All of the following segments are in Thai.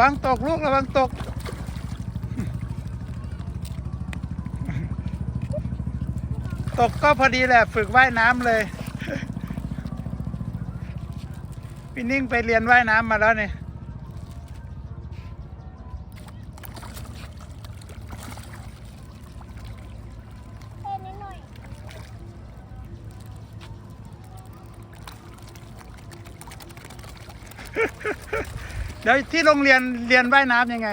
วังตกลูกระวังตก ตกก็พอดีแหละฝึกว่ายน้ำเลย พี่นิ่งไปเรียนว่ายน้ำมาแล้วเนี่ย เต้นนิดหน่อยเดี๋ยวที่โรงเรียนเรียนว่ายน้ำยังไง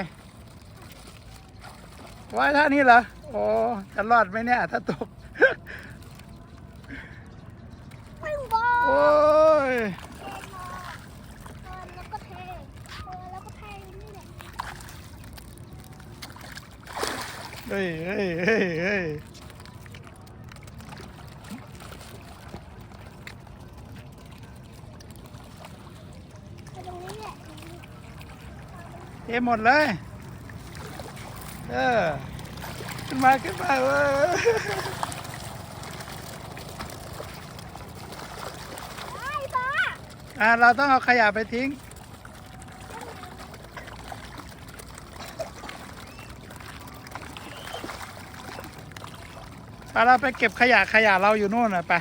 ว่ายท่านี้เหรอโอ้จะรอดไหมเนี่ย ถ้าตกปึ้งบอลโอ้ยเทมาเทินแล้วก็เทเทินแล้วก็เทนี่แหละเฮ้ยเฮ้ยเฮ้ยเฮ้ย ไปตรงนี้แหละ เทหมดเลย เออ ขึ้นมาขึ้นมาเว้ยไอ้าอะเราต้องเอาขยะไปทิ้ง ไปเราไปเก็บขยะขยะเราอยู่นู่นน่ะไป